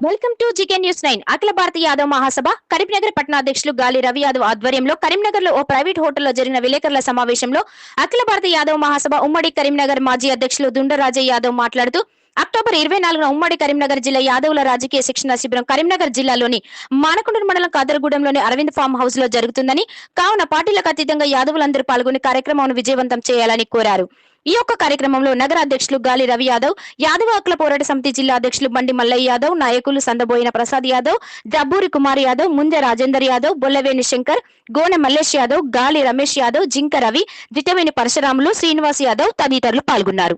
Welcome to GK news nine. Akhila Bharata Yadav Mahasabha Karimnagar పట్టణాధ్యక్షులు గాలి రవి యాదవ్ ఆధ్వర్యంలో కరీంనగర్లో ఓ ప్రైవేట్ హోటల్లో జరిగిన విలేకరుల సమావేశంలో అఖిల భారత యాదవ్ మహాసభ ఉమ్మడి కరీంనగర్ మాజీ అధ్యక్షులు దుండరాజయ్య యాదవ్ మాట్లాడుతూ అక్టోబర్ ఇరవై నాలుగున ఉమ్మడి కరీంనగర్ జిల్లా యాదవుల రాజకీయ శిక్షణ శిబిరం కరీంనగర్ జిల్లాలోని మానకొండూరు మండలం కాదరగూడెంలోని అరవింద్ ఫామ్ హౌస్లో జరుగుతుందని కావున పార్టీలకు అతీతంగా యాదవులందరూ పాల్గొని కార్యక్రమాన్ని విజయవంతం చేయాలని కోరారు. ఈ యొక్క కార్యక్రమంలో నగర అధ్యక్షులు గాలి రవి యాదవ్ యాదవ హక్కుల పోరాట సమితి జిల్లా అధ్యక్షులు బండి మల్లయ్య యాదవ్ నాయకులు సందబోయిన ప్రసాద్ యాదవ్ డబ్బూరి కుమార్ యాదవ్ ముందే రాజేందర్ యాదవ్ బొల్లవేణి శంకర్ గోనె మల్లేష్ యాదవ్ గాలి రమేష్ యాదవ్ జింక రవి దిట్టవేని పరశురాములు శ్రీనివాస్ యాదవ్ తదితరులు పాల్గొన్నారు.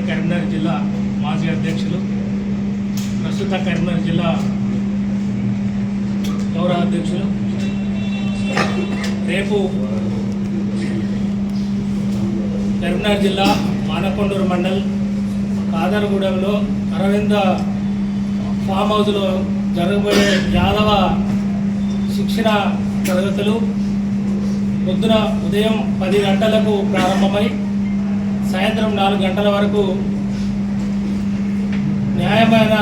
రాయన్న కరీంనగర్ జిల్లా మాజీ అధ్యక్షులు ప్రస్తుత కరీంనగర్ జిల్లా గౌరవ అధ్యక్షులు. రేపు కరీంనగర్ జిల్లా మానకొండూరు మండల్ కాదరగూడెంలో అరవింద ఫామ్ హౌస్లో జరగబోయే యాదవ శిక్షణ తరగతులు. పొద్దున ఉదయం పది గంటలకు ప్రారంభమై సాయంత్రం నాలుగు గంటల వరకు న్యాయమైన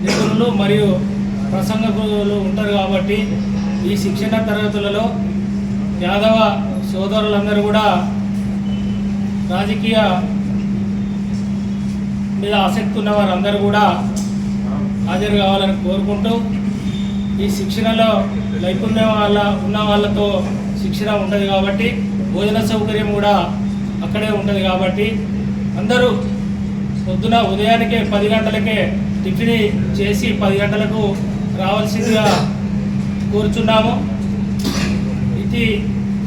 నిపుణులు మరియు ప్రసంగకులు ఉంటారు కాబట్టి ఈ శిక్షణ తరగతులలో యాదవ సోదరులందరూ కూడా రాజకీయ మీద ఆసక్తి ఉన్న వారందరూ కూడా హాజరు కావాలని కోరుకుంటూ ఈ శిక్షణలో నైపుణ్యం వాళ్ళ ఉన్న వాళ్ళతో శిక్షణ ఉంటుంది కాబట్టి భోజన సౌకర్యం కూడా అక్కడే ఉంటుంది కాబట్టి అందరూ పొద్దున ఉదయానికే పది గంటలకే టిఫిన్ చేసి పది గంటలకు రావాల్సిందిగా కోరుచున్నాము. ఇది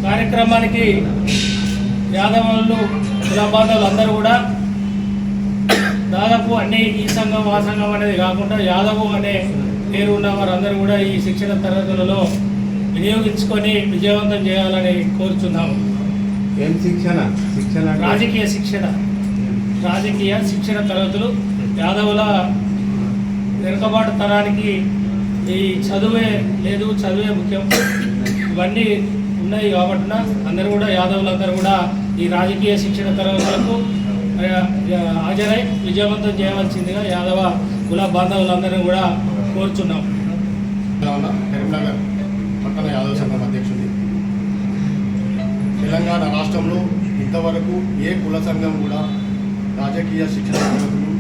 కార్యక్రమానికి యాదవులు కులబాంధవులు అందరూ కూడా దాదాపు అన్ని ఈ సంఘం ఆ సంఘం అనేది కాకుండా యాదవు అనే పేరు ఉన్న వారందరూ కూడా ఈ శిక్షణ తరగతులలో వినియోగించుకొని విజయవంతం చేయాలని కోరుచున్నాము. ఏం శిక్షణ? శిక్షణ రాజకీయ శిక్షణ. రాజకీయ శిక్షణ తరగతులు యాదవుల వెనుకబాటు తరానికి ఈ చదువే లేదు చదువే ముఖ్యం. ఇవన్నీ ఉన్నాయి కాబట్టి అందరూ కూడా యాదవులందరూ కూడా ఈ రాజకీయ శిక్షణ తరగతులకు హాజరై విజయవంతం చేయవలసిందిగా యాదవ కుల బాంధవులందరూ కూడా కోరుచున్నాం. కరీంనగర్ పట్టణ యాదవ సంఘం అధ్యక్షుడి. తెలంగాణ రాష్ట్రంలో ఇంతవరకు ఏ కుల సంఘం కూడా రాజకీయ శిక్షణ తరగతులు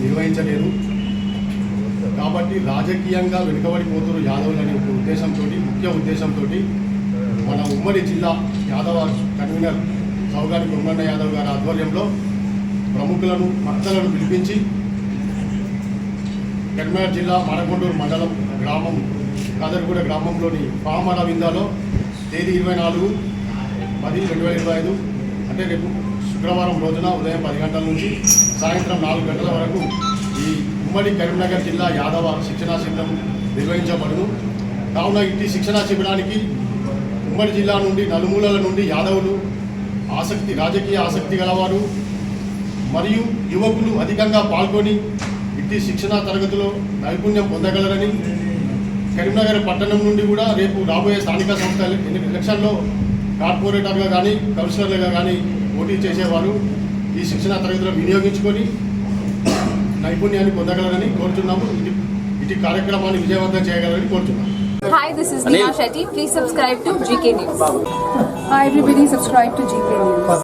నిర్వహించలేదు. కాబట్టి రాజకీయంగా వెనుకబడిపోతున్న యాదవులు అనే ఒక ఉద్దేశంతో ముఖ్య ఉద్దేశంతో మన ఉమ్మడి జిల్లా యాదవ కన్వీనర్ సౌగారి కుమ్మన్న యాదవ్ గారి ఆధ్వర్యంలో ప్రముఖులను భక్తులను పిలిపించి కరీంనగర్ జిల్లా మడకొండూరు మండలం గ్రామం కాదర్గూడ గ్రామంలోని పామ విందాలో తేదీ ఇరవై నాలుగు పది రెండు వేల ఇరవై ఐదు. అంటే రేపు శుక్రవారం రోజున ఉదయం పది గంటల నుంచి సాయంత్రం నాలుగు గంటల వరకు ఈ ఉమ్మడి కరీంనగర్ జిల్లా యాదవ శిక్షణా శిబిరం నిర్వహించబడును. కావున ఇట్టి శిక్షణా శిబిరానికి ఉమ్మడి జిల్లా నుండి నలుమూలల నుండి యాదవులు ఆసక్తి రాజకీయ ఆసక్తి గలవారు మరియు యువకులు అధికంగా పాల్గొని ఇట్టి శిక్షణా తరగతిలో నైపుణ్యం పొందగలరని కరీంనగర్ పట్టణం నుండి కూడా రేపు రాబోయే స్థానిక సంస్థ ఎలక్షన్లో కార్పొరేటర్గా కానీ కౌన్సిలర్లుగా కానీ పోటీ చేసేవారు ఈ శిక్షణ తరగతిలో వినియోగించుకొని నైపుణ్యాన్ని పొందగలరని కోరుతున్నాము ఇటు ఇటు కార్యక్రమాన్ని విజయవంతం చేయగలరని కోరుతున్నాము Hi, this is Neha Shetty. Please subscribe to GK News. Hi everybody, subscribe to GK News.